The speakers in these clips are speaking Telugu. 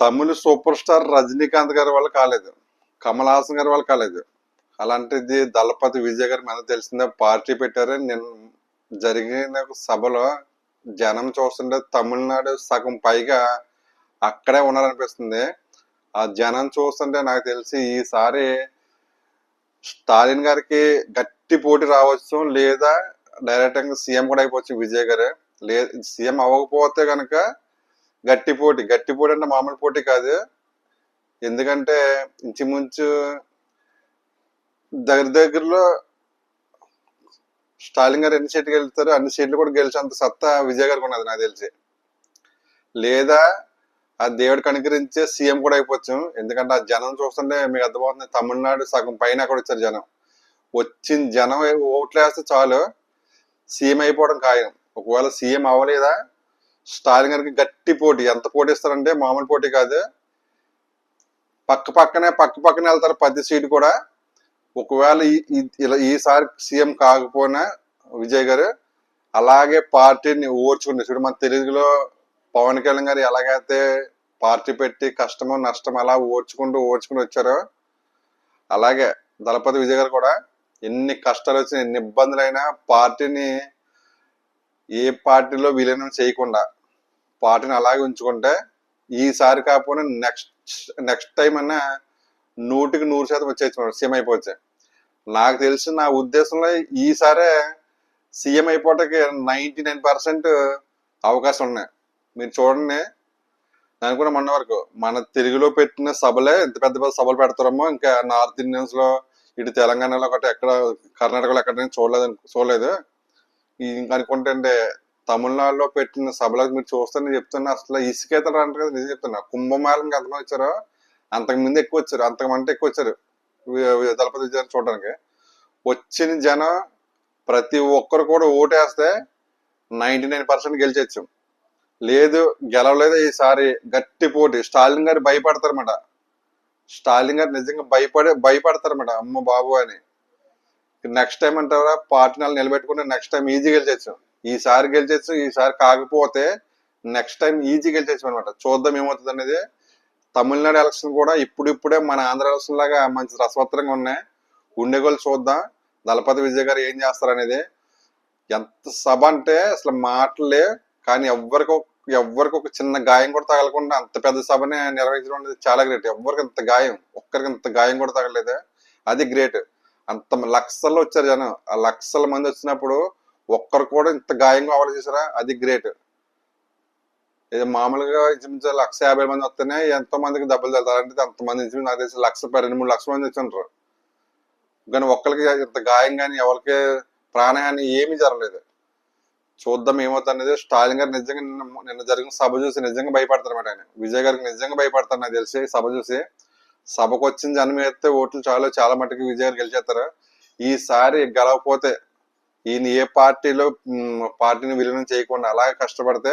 తమిళ సూపర్ స్టార్ రజనీకాంత్ గారి వల్ల కాలేదు. కమల్ హాసన్ గారి వల్ల కాలేదు. అలాంటిది దళపతి విజయ్ గారి మీద తెలిసిందే పార్టీ పెట్టారు. నిన్న జరిగిన సభలో జనం చూస్తుంటే తమిళనాడు సగం పైగా అక్కడే ఉన్నారనిపిస్తుంది. ఆ జనం చూస్తుంటే నాకు తెలిసి ఈసారి స్టాలిన్ గారికి గట్టి పోటీ రావచ్చు లేదా డైరెక్ట్గా సీఎం కూడా అయిపోవచ్చు విజయ్ గారు. లే సీఎం అవ్వకపోతే కనుక గట్టి పోటీ. గట్టి పోటీ అంటే మామూలు పోటీ కాదు. ఎందుకంటే ఇంచుమించు దగ్గర దగ్గరలో స్టాలిన్ గారు ఎన్ని సీట్లు గెలుస్తారు అన్ని సీట్లు కూడా గెలిచేంత సత్తా విజయ్ గారికి ఉన్నది నాకు తెలిసి. లేదా ఆ దేవుడు కనుకరించే సీఎం కూడా అయిపోవచ్చు. ఎందుకంటే ఆ జనం చూస్తుంటే మీకు అర్థమవుతుంది తమిళనాడు సగం పైన అక్కడ వచ్చారు జనం. వచ్చిన జనం ఓట్లు వేస్తే చాలు. సీఎం అయిపోవడం ఖాయం. ఒకవేళ సీఎం అవ్వలేదా? స్టాలిన్ గారికి గట్టి పోటీ. ఎంత పోటీ ఇస్తారంటే మామూలు పోటీ కాదు. పక్క పక్కనే పక్క పక్కనే వెళ్తారు పది సీటు కూడా. ఒకవేళ ఇలా ఈసారి సీఎం కాకపోయినా విజయ్ గారు అలాగే పార్టీని ఓర్చుకుంటే చూడు మన తెలుగులో పవన్ కళ్యాణ్ గారు ఎలాగైతే పార్టీ పెట్టి కష్టము నష్టం అలా ఓర్చుకుంటూ ఓర్చుకుంటూ వచ్చారో అలాగే దళపతి విజయ్ గారు కూడా ఎన్ని కష్టాలు వచ్చినా ఎన్ని ఇబ్బందులైనా పార్టీని ఏ పార్టీలో విలీనం చేయకుండా పాటను అలాగే ఉంచుకుంటే ఈసారి కాకపోయినా నెక్స్ట్ నెక్స్ట్ టైం అన్నా నూటికి నూరు శాతం వచ్చేసి సీఎం అయిపోవచ్చు నాకు తెలిసి నా ఉద్దేశంలో ఈసారే సీఎం అయిపోవటానికి నైంటీ నైన్ పర్సెంట్ అవకాశం ఉన్నాయి. మీరు చూడండి నేను కూడా మొన్న వరకు మన తెలుగులో పెట్టిన సభలే ఇంత పెద్ద పెద్ద సభలు పెడతారమ్మో ఇంకా నార్త్ ఇండియన్స్లో ఇటు తెలంగాణలో ఒకటి ఎక్కడ కర్ణాటకలో ఎక్కడ చూడలేదు. చూడలేదు ఇంకా అనుకుంటే తమిళనాడులో పెట్టిన సభలకు మీరు చూస్తే నేను చెప్తున్నా అసలు ఇసుకేతలు అంటారు కదా నిజం చెప్తున్నా. కుంభమేళంకి ఎంతమంది వచ్చారో. అంతకు ముందు ఎక్కువ వచ్చారు. అంతకుమంటే ఎక్కువ వచ్చారు. దళపతి విజయాన్ని చూడడానికి. వచ్చిన జనం ప్రతి ఒక్కరు కూడా ఓటేస్తే నైంటీ నైన్ పర్సెంట్ గెలిచొచ్చు. లేదు గెలవలేదు ఈసారి? గట్టి పోటీ. స్టాలిన్ గారు భయపడతారన్నమాట. స్టాలిన్ గారు నిజంగా భయపడే భయపడతారన్నమాట. అమ్మ బాబు అని. నెక్స్ట్ టైం అంటారా? పార్టీ నెల నిలబెట్టుకుంటే నెక్స్ట్ టైం ఈజీ గెలిచొచ్చు. ఈసారి గెలిచేసి ఈసారి కాకపోతే నెక్స్ట్ టైం ఈజీ గెలిచేసాం అనమాట చూద్దాం ఏమవుతుంది అనేది. తమిళనాడు ఎలక్షన్ కూడా ఇప్పుడు ఇప్పుడే మన ఆంధ్ర ఎలక్షన్ లాగా మంచి రసవత్తరంగా ఉన్నాయి. ఉండేగోళ్ళు చూద్దాం. దళపతి విజయ్ గారు ఏం చేస్తారు అనేది. ఎంత సభ అంటే అసలు మాటలే కానీ ఎవరికి ఎవరికి ఒక చిన్న గాయం కూడా తగలకుండా అంత పెద్ద సభని నిర్వహించడం అనేది చాలా గ్రేట్ ఎవ్వరికి అంత గాయం ఒక్కరికి అంత గాయం కూడా తగలేదు అది గ్రేట్ అంత లక్షల్లో వచ్చారు జనం. ఆ లక్షల మంది వచ్చినప్పుడు ఒక్కరు కూడా ఇంత గాయంగా అవ్వాలి చేసారా అది గ్రేట్ ఇది మామూలుగా ఇంచుమించు లక్ష యాభై మంది వస్తేనే ఎంతో మందికి దెబ్బలు తగులుతారు అంటే అంతమంది ఇంచుమించు నాకు తెలిసి లక్ష రెండు మూడు లక్షల మంది వచ్చి ఉంటారు కానీ ఒక్కరికి ఇంత గాయం కానీ ఎవరికి ప్రాణహాని ఏమీ జరగలేదు. చూద్దాం ఏమవుతుంది అనేది స్టాలిన్ గారు నిజంగా నిన్న నిన్న జరిగిన సభ చూసి నిజంగా భయపడతారన్నమాట ఆయన. విజయ్ గారికి నిజంగా భయపడతారు నాకు తెలిసి సభ చూసి. సభకు వచ్చిన జనం వేస్తే ఓట్లు చాలు చాలా మటుకు విజయ్ గారు గెలిచేస్తారు. ఈసారి గెలవకపోతే ఈయన ఏ పార్టీలో పార్టీని విలీనం చేయకుండా అలాగే కష్టపడితే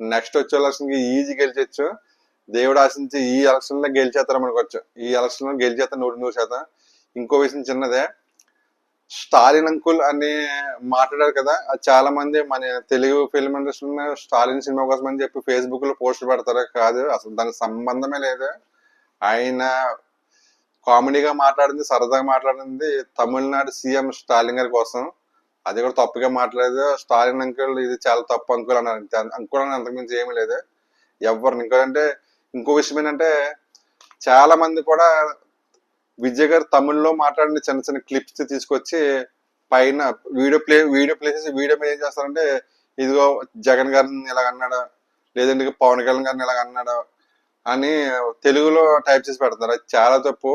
నెక్స్ట్ వచ్చే ఎలక్షన్కి ఈజీ గెలిచొచ్చు. దేవుడు ఆశించి ఈ ఎలక్షన్లో గెలిచేస్తారు మనకొచ్చు ఈ ఎలక్షన్లో గెలిచేస్తారు నూరు నూరు శాతం. ఇంకో విషయం చిన్నదే. స్టాలిన్ అంకుల్ అని మాట్లాడారు కదా అది చాలా మంది మన తెలుగు ఫిల్మ్ ఇండస్ట్రీలో స్టాలిన్ సినిమా కోసం అని చెప్పి ఫేస్బుక్లో పోస్టులు పెడతారు కాదు అసలు దానికి సంబంధమే లేదు. ఆయన కామెడీగా మాట్లాడింది సరదాగా మాట్లాడింది తమిళనాడు సీఎం స్టాలిన్ గారి కోసం. అది కూడా తప్పుగా మాట్లాడలేదు స్టాలిన్ అంకుల్ ఇది చాలా తప్పు అంకుల్ అన్నారు. అంకుల్ అని అంతకుమించి ఏమీ లేదు. ఎవరిని ఇంకోటంటే ఇంకో విషయం ఏంటంటే చాలా మంది కూడా విజయ్ గారు తమిళ్ళో మాట్లాడిన చిన్న చిన్న క్లిప్స్ తీసుకొచ్చి పైన వీడియో ప్లే వీడియో ప్లే చేసి వీడియో మీద ఏం చేస్తారంటే ఇదిగో జగన్ గారిని ఇలాగ అన్నాడు లేదంటే పవన్ కళ్యాణ్ గారిని ఇలాగ అన్నాడు అని తెలుగులో టైప్ చేసి పెడతారు. అది చాలా తప్పు.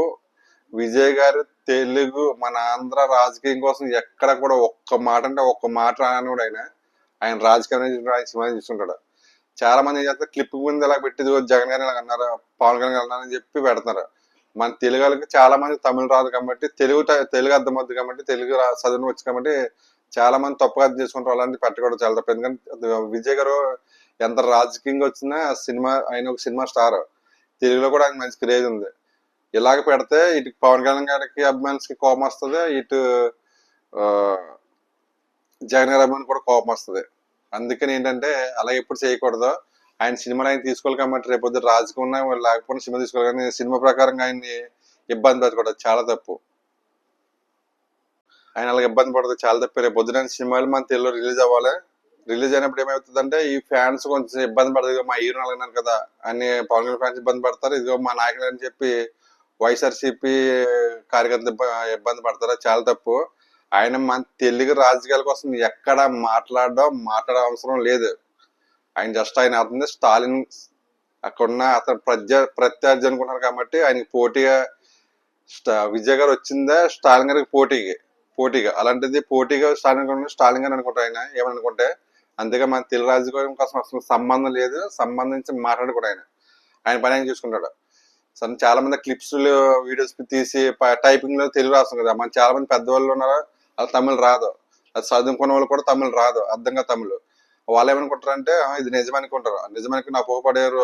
విజయ్ గారు తెలుగు మన ఆంధ్ర రాజకీయం కోసం ఎక్కడ కూడా ఒక్క మాట అంటే ఒక్క మాట రాని ఆయన ఆయన రాజకీయం ఆయన సినిమా చూస్తుంటాడు. చాలా మంది ఏం చేస్తారు? క్లిప్ ముందు ఇలా పెట్టి జగన్ గారిని ఇలా అన్నారు పవన్ కళ్యాణ్ గారు చెప్పి పెడతారు. మన తెలుగు వాళ్ళకి చాలా మంది తమిళ రాదు కాబట్టి తెలుగు తెలుగు తెలుగు అర్థమవుతుంది కాబట్టి తెలుగు చదువుని చదువు వచ్చు కాబట్టి చాలా మంది తప్పుగా అర్థం చేసుకుంటారు. అలాంటి పెట్టకూడదు చాలా తప్పు. ఎందుకంటే విజయ్ గారు ఎంత రాజకీయంగా వచ్చినా సినిమా ఆయన ఒక సినిమా స్టార్. తెలుగులో కూడా ఆయన మంచి క్రేజ్ ఉంది. ఇలాగ పెడితే ఇటు పవన్ కళ్యాణ్ గారికి అభిమానులకి కోపం వస్తుంది. ఇటు జగన్ గారి అభిమానులు కూడా కోపం వస్తుంది. అందుకని ఏంటంటే అలా ఎప్పుడు చేయకూడదు. ఆయన సినిమాలు ఆయన తీసుకోవాలి కాబట్టి రేపొద్దు రాజుకున్నా లేకపోతే సినిమా తీసుకోవాలి కానీ సినిమా ప్రకారంగా ఆయన్ని ఇబ్బంది పెట్టకూడదు. చాలా తప్పు. ఆయన అలాగ ఇబ్బంది పడదు. చాలా తప్పు. రేపు పొద్దున సినిమాలు మన తెలుగులో రిలీజ్ అవ్వాలి. రిలీజ్ అయినప్పుడు ఏమవుతుందంటే ఈ ఫ్యాన్స్ కొంచెం ఇబ్బంది పడదు మా హీరో అలాగన్నారు కదా. అని పవన్ కళ్యాణ్ ఫ్యాన్స్ ఇబ్బంది పడతారు. ఇదిగో మా నాయకులు అని చెప్పి వైఎస్ఆర్సీపీ కార్యకర్త ఇబ్బంది పడతారా? చాలా తప్పు. ఆయన మన తెలుగు రాజకీయాల కోసం ఎక్కడ మాట్లాడడం మాట్లాడే అవసరం లేదు. ఆయన జస్ట్ ఆయన అతని స్టాలిన్ అక్కడున్న అతను ప్రత్య ప్రత్యర్థి అనుకున్నారు కాబట్టి ఆయనకి పోటీగా స్టా- విజయ్ గారు వచ్చిందా? స్టాలిన్ గారికి పోటీకి పోటీగా. అలాంటిది పోటీగా స్టాలిన్ గారు స్టాలిన్ గారు అనుకుంటారు ఆయన. ఏమనుకుంటే అందుకే మన తెలుగు రాజకీయం కోసం అసలు సంబంధం లేదు. సంబంధించి మాట్లాడకూడదు ఆయన. ఆయన పని ఆయన చూసుకుంటాడు. సరే చాలా మంది క్లిప్స్ వీడియోస్ తీసి టైపింగ్లో తెలుగు రాస్తాం కదా. మన చాలా మంది పెద్దవాళ్ళు ఉన్నారు? వాళ్ళు తమిళ్ రాదు. అది చదువుకున్న వాళ్ళు కూడా తమిళ రాదు. అర్థంగా తమిళ. వాళ్ళు ఏమనుకుంటారంటే అంటే ఇది నిజమనుకుంటారు నిజమానికి నా పోహపడారు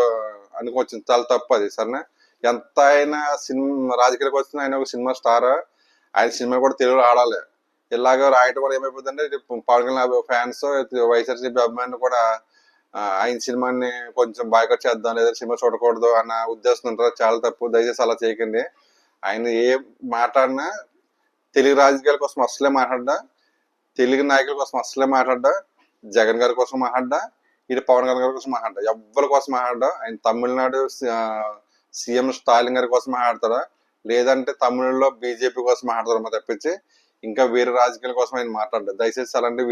అనుకోవచ్చు. చాలా తప్పు అది. సరేనా? ఎంత అయినా సినిమా రాజకీయాలకు వచ్చిన ఆయన ఒక సినిమా స్టార్? ఆయన సినిమా కూడా తెలుగులో ఆడాలి. ఇలాగ రాయటం వల్ల ఏమైపోతుందంటే పవన్ కళ్యాణ్ ఫ్యాన్స్ వైఎస్ఆర్సీపీ అభిమానులు కూడా ఆయన సినిమాని కొంచెం బాయ్కట్ చేద్దాం లేదా సినిమా చూడకూడదు అన్న ఉద్దేశం ఉంటారు చాలా తప్పు. దయచేసి అలా చేయకండి. ఆయన ఏ మాట్లాడినా తెలుగు రాజకీయాల కోసం అసలే మాట్లాడ్డా తెలుగు నాయకుల కోసం అసలే మాట్లాడ్డా జగన్ గారి కోసం మాట్లాడ్డా ఇటు పవన్ కళ్యాణ్ గారి కోసం మాట్లాడ్డా ఎవ్వరి కోసం మాట్లాడ్డా. ఆయన తమిళనాడు సీఎం స్టాలిన్ గారి కోసం మాట్లాడతాడా? లేదంటే తమిళలో బీజేపీ కోసం మాట్లాడతారు తప్పించి. ఇంకా వేరే రాజకీయాల కోసం ఆయన మాట్లాడ్డా? దయచేసి అలాంటి